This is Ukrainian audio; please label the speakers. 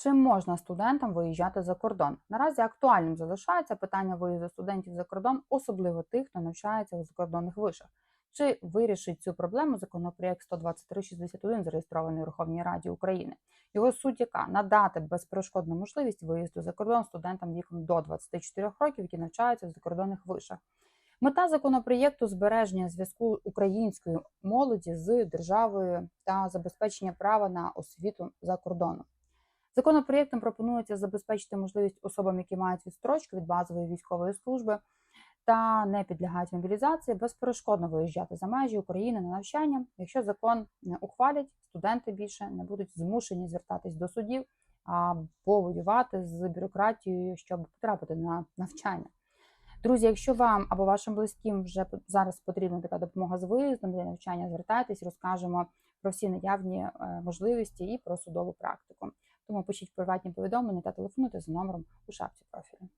Speaker 1: Чи можна студентам виїжджати за кордон? Наразі актуальним залишається питання виїзду студентів за кордон, особливо тих, хто навчається у закордонних вишах. Чи вирішить цю проблему законопроєкт 12361, зареєстрований у Верховній Раді України? Його суть яка надати безперешкодну можливість виїзду за кордон студентам віком до 24 років, які навчаються в закордонних вишах. Мета законопроєкту збереження зв'язку української молоді з державою та забезпечення права на освіту за кордоном. Законопроєктом пропонується забезпечити можливість особам, які мають відстрочку від базової військової служби та не підлягають мобілізації, безперешкодно виїжджати за межі України на навчання. Якщо закон не ухвалять, студенти більше не будуть змушені звертатись до судів або воювати з бюрократією, щоб потрапити на навчання. Друзі, якщо вам або вашим близьким вже зараз потрібна така допомога з виїздом для навчання, звертайтесь, розкажемо про всі наявні е, можливості і про судову практику. Тому пишіть приватні повідомлення та телефонуйте за номером у шапці профілю.